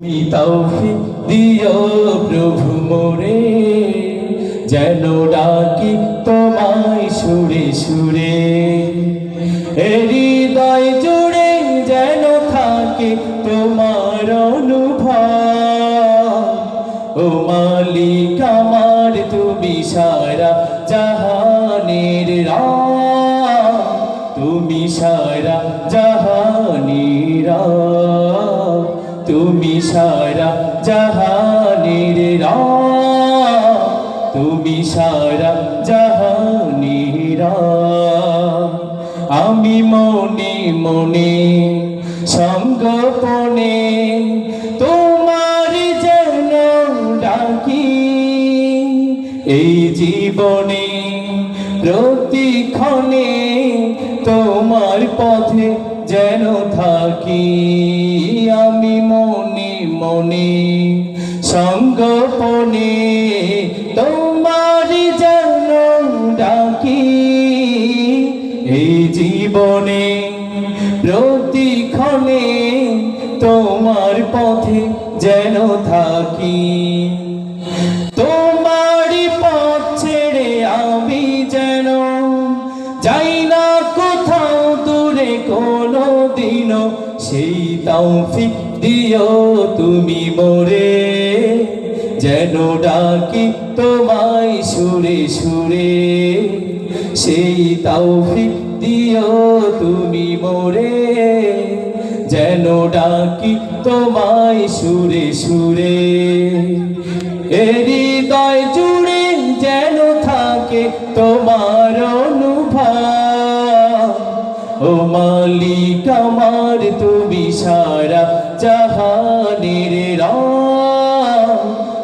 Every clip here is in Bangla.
তৌফিক দিও প্রভু মোরে, যেন ডাকি তোমায় সুরে সুরে। হৃদয় জুড়ে যেন থাকে তোমার অনুভব। ও মালিক আমার, তুমি সারা জাহানের রা তুমি সারা তুমি সারা জাহানের রা তুমি সারা জাহানের আমি মনে মনে সঙ্গপনে তোমার যেন ডাকি। এই জীবনে প্রতিক্ষণে তোমার পথে যেন থাকি। সঙ্গপনে তোমার যেন ডাকি, এই জীবনে প্রতিক্ষণে তোমার পথে যেন থাকি। তোমারই পথ ছেড়ে আমি যেন যাই না কোথাও, দূরে কোনো দিনও সেই তৌফিক দিও তুমি মোরে, যেন ডাকি তোমায় সুরে সুরে। সেই তৌফিক দিও তুমি মোরে, যেন ডাকি তোমায় সুরে সুরে। হৃদয় জুড়ে যেন থাকে তোমার অনুভব। ও মালিক আমার তুমি সারা জাহানের রা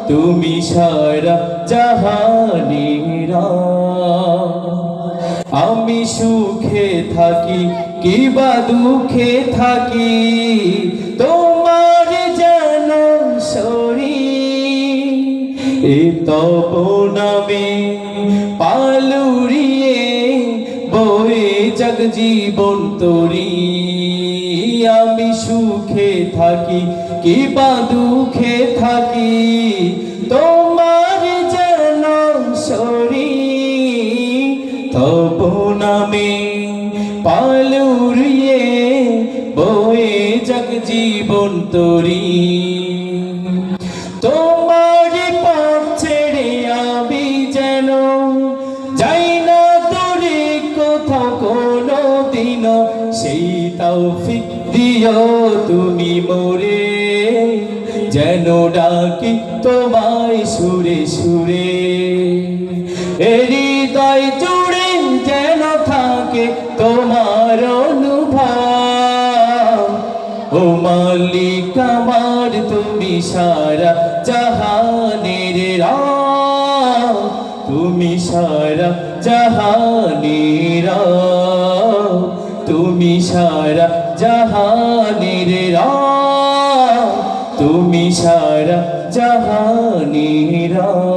তুমি সারা জাহানের আমি সুখে থাকি, কি কিবা দুঃখে থাকি, তোমার যেন শরীর, এ তব নামে পালুরিয়ে বয়ে জগ জীবন তরি আমি সুখে থাকি, কিবা দুঃখে থাকি, তোমার যেন শরীর তব নামে পালুরিয়ে বয়ে জগ জীবন তরি। তোমার পথ ছেড়ে সেই তৌফিক দিও তুমি মোরে, যেন ডাকি তোমায় সুরে সুরে। হৃদয় জুড়ে যেন থাকে তোমার অনুভব। ও মালিক আমার, তুমি সারা জাহানের তুমি সারা জাহানের তুমি সারা জাহানের রা তুমি সারা জাহানের রা